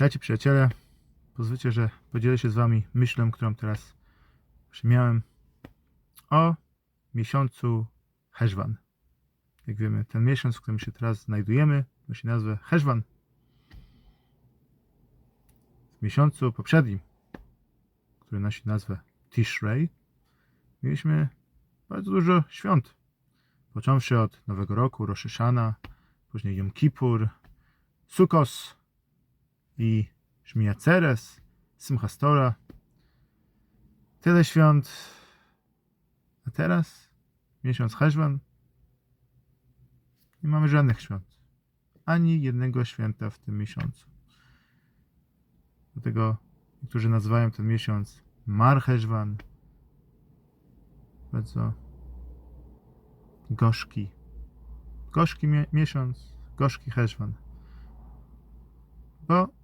Witajcie przyjaciele. Pozwólcie, że podzielę się z wami myślą, którą teraz miałem o miesiącu Heszwan. Jak wiemy, ten miesiąc, w którym się teraz znajdujemy, nosi nazwę Heszwan. W miesiącu poprzednim, który nosi nazwę Tishrei, mieliśmy bardzo dużo świąt. Począwszy od Nowego Roku, Rosh Hashana, później Yom Kippur, Sukkos i Szmija Ceres, Simchas Torah. Tyle świąt. A teraz miesiąc Heszwan. Nie mamy żadnych świąt. Ani jednego święta w tym miesiącu. Dlatego niektórzy nazywają ten miesiąc Mar Heszwan. Bardzo gorzki. Gorzki mie- miesiąc, gorzki Heszwan. Bo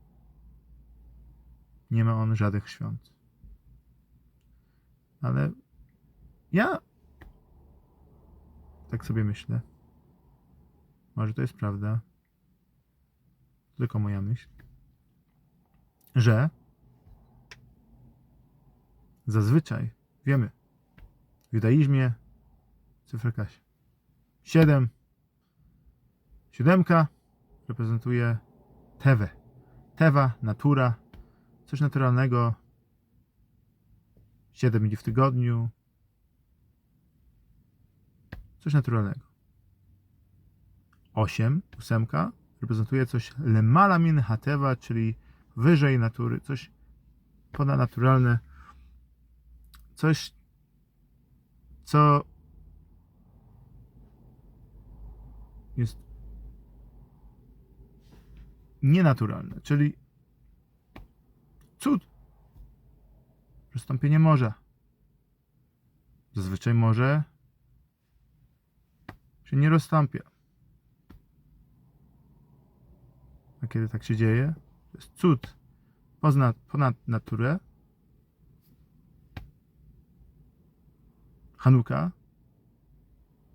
nie ma on żadnych świąt. Ale ja tak sobie myślę. Może to jest prawda. Tylko moja myśl. Że zazwyczaj wiemy w judaizmie cyfrka 7 siódemka reprezentuje Tewę. Tewa, natura, coś naturalnego. 7 dni w tygodniu. Coś naturalnego. 8, ósemka, reprezentuje coś lemala min hatewa, czyli wyżej natury, coś ponadnaturalne. Coś, co jest nienaturalne, czyli cud. Przystąpienie morza. Zazwyczaj morze się nie rozstąpia. A kiedy tak się dzieje, to jest cud pozna, ponad naturę. Hanuka.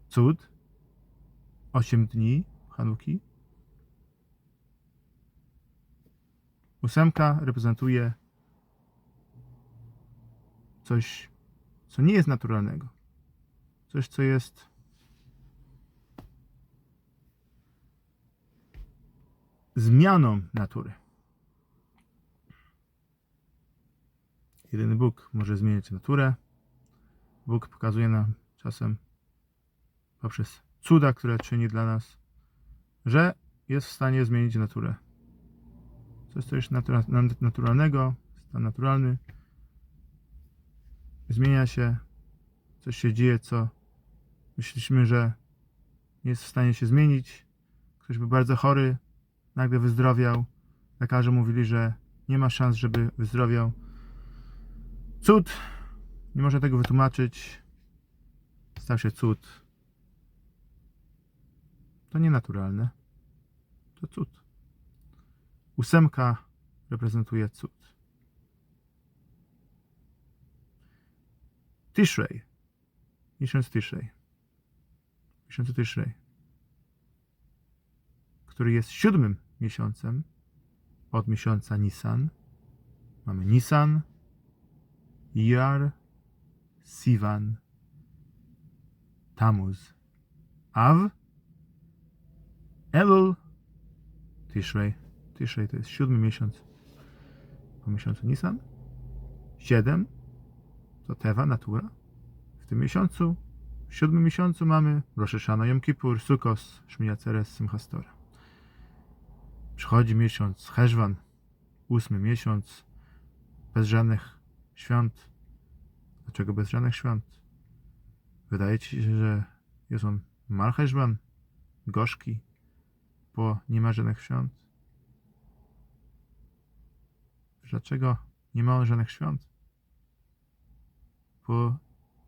Cud. 8 dni Hanuki. Ósemka reprezentuje coś, co nie jest naturalnego. Coś, co jest zmianą natury. Jedyny Bóg może zmieniać naturę. Bóg pokazuje nam czasem poprzez cuda, które czyni dla nas, że jest w stanie zmienić naturę. Coś, co jest natura, naturalnego, stan naturalny, zmienia się, coś się dzieje, co myśleliśmy, że nie jest w stanie się zmienić. Ktoś był bardzo chory, nagle wyzdrowiał. Lekarze mówili, że nie ma szans, żeby wyzdrowiał. Cud, nie można tego wytłumaczyć. Stał się cud. To nienaturalne. To cud. Ósemka reprezentuje cud. Tishrei. Miesiąc Tishrei. Miesiąc Tishrei. Który jest siódmym miesiącem od miesiąca Nisan. Mamy Nisan, Iyar, Sivan, Tamuz, Av, Elul, Tishrei. Tishrei to jest siódmy miesiąc po miesiącu Nisan. Siedem to Tewa, natura. W tym miesiącu, w siódmym miesiącu mamy Rosh Hashanah, Yom Kippur, Sukkos, Shmini Atzeres, Simchas. Przychodzi miesiąc Heszwan, ósmy miesiąc, bez żadnych świąt. Dlaczego bez żadnych świąt? Wydaje ci się, że jest on Mar Heszwan, gorzki, bo nie ma żadnych świąt. Dlaczego nie ma on żadnych świąt? Bo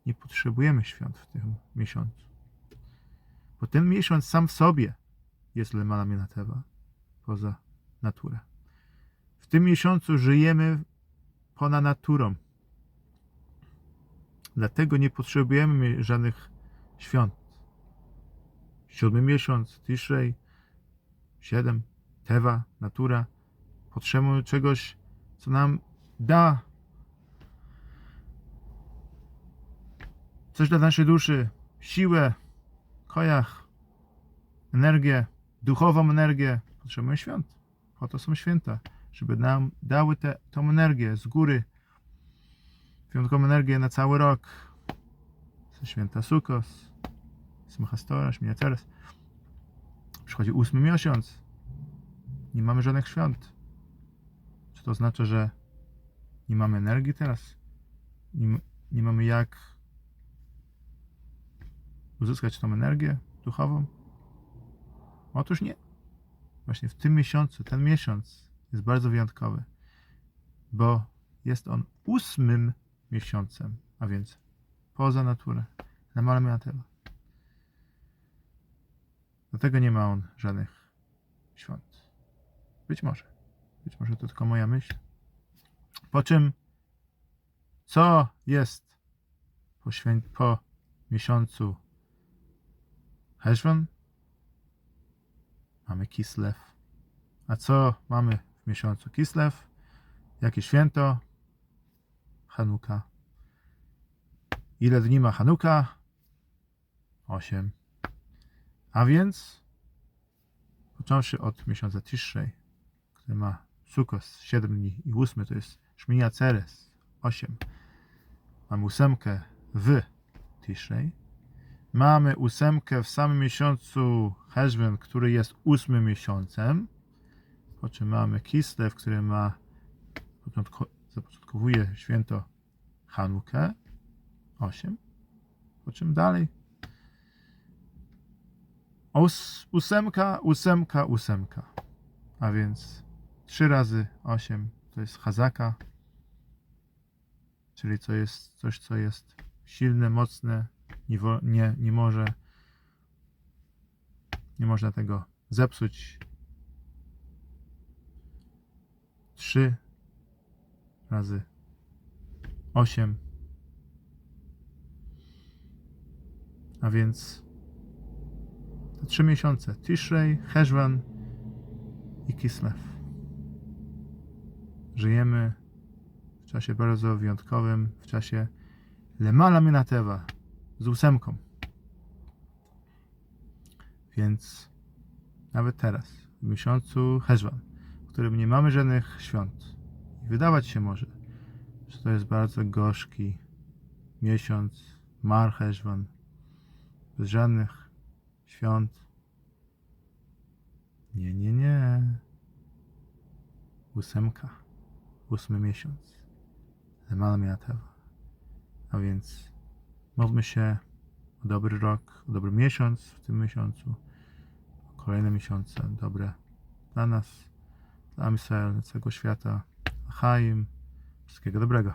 nie potrzebujemy świąt w tym miesiącu. Bo ten miesiąc sam w sobie jest Lemala Minateva, poza naturę. W tym miesiącu żyjemy ponad naturą. Dlatego nie potrzebujemy żadnych świąt. Siódmy miesiąc, Tishrei, siedem, Tewa, natura. Potrzebujemy czegoś, co nam da coś dla naszej duszy, siłę, kojach, energię, duchową energię. Potrzebujemy świąt. Po to są święta, żeby nam dały tę energię z góry, wyjątkową energię na cały rok. Są święta Sukos, Shmini Atzeres. Przychodzi ósmy miesiąc. Nie mamy żadnych świąt. Czy to oznacza, że nie mamy energii teraz? Nie, nie mamy jak uzyskać tą energię duchową? Otóż nie. Właśnie w tym miesiącu, ten miesiąc jest bardzo wyjątkowy, bo jest on ósmym miesiącem, a więc poza naturę, na Malaminatela. Dlatego nie ma on żadnych świąt. Być może. Być może to tylko moja myśl. Po czym, co jest po, świę... po miesiącu Heshvan? Mamy Kislev. A co mamy w miesiącu Kislev? Jakie święto? Hanuka. Ile dni ma Hanuka? Osiem. A więc, począwszy od miesiąca Tishrei, który ma Sukos 7 dni i 8 to jest Szminia Ceres 8. Mamy ósemkę w Tishrei. Mamy ósemkę w samym miesiącu Heshvan, który jest ósmym miesiącem. Po czym mamy Kislev, który ma początko, zapoczątkowuje święto Hanukę 8. Po czym dalej Ós, ósemka, ósemka, ósemka. A więc 3 razy 8 to jest Hazaka. Czyli to jest coś, co jest silne, mocne, nie, nie, nie może nie można tego zepsuć. 3 razy 8 a więc to trzy miesiące. Tishrei, Heshvan i Kislev. Żyjemy w czasie bardzo wyjątkowym, w czasie Lemala Minateva z ósemką. Więc nawet teraz, w miesiącu Heshvan, w którym nie mamy żadnych świąt, wydawać się może, że to jest bardzo gorzki miesiąc, Mar Heshvan, bez żadnych świąt. Nie, nie, nie. Ósemka. Ósmy miesiąc. Lemala Miatewa. A więc módlmy się o dobry rok, o dobry miesiąc w tym miesiącu, kolejne miesiące dobre dla nas, dla Amisrael, całego świata, Chaim. Wszystkiego dobrego.